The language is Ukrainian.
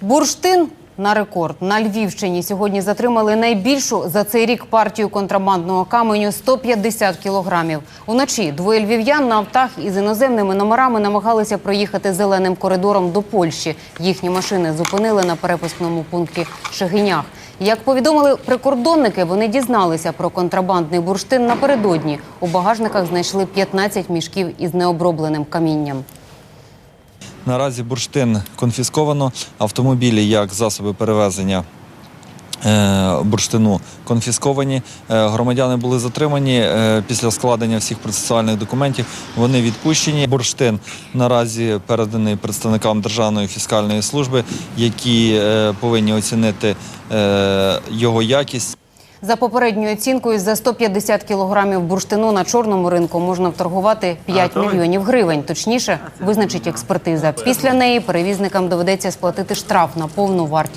Бурштин на рекорд на Львівщині сьогодні затримали найбільшу за цей рік партію контрабандного каменю 150 кілограмів. Уночі двоє львів'ян на автах із іноземними номерами намагалися проїхати зеленим коридором до Польщі. Їхні машини зупинили на перепускному пункті Шегинях. Як повідомили прикордонники, вони дізналися про контрабандний бурштин напередодні. У багажниках знайшли 15 мішків із необробленим камінням. Наразі бурштин конфісковано. Автомобілі як засоби перевезення е, бурштину конфісковані. Е, Громадяни були затримані е, після складення всіх процесуальних документів. Вони відпущені. Бурштин наразі переданий представникам Державної фіскальної служби, які повинні оцінити його якість. За попередньою оцінкою, за 150 кілограмів бурштину на чорному ринку можна вторгувати 5 мільйонів гривень. Точніше, визначить експертиза. Після неї перевізникам доведеться сплатити штраф на повну вартість.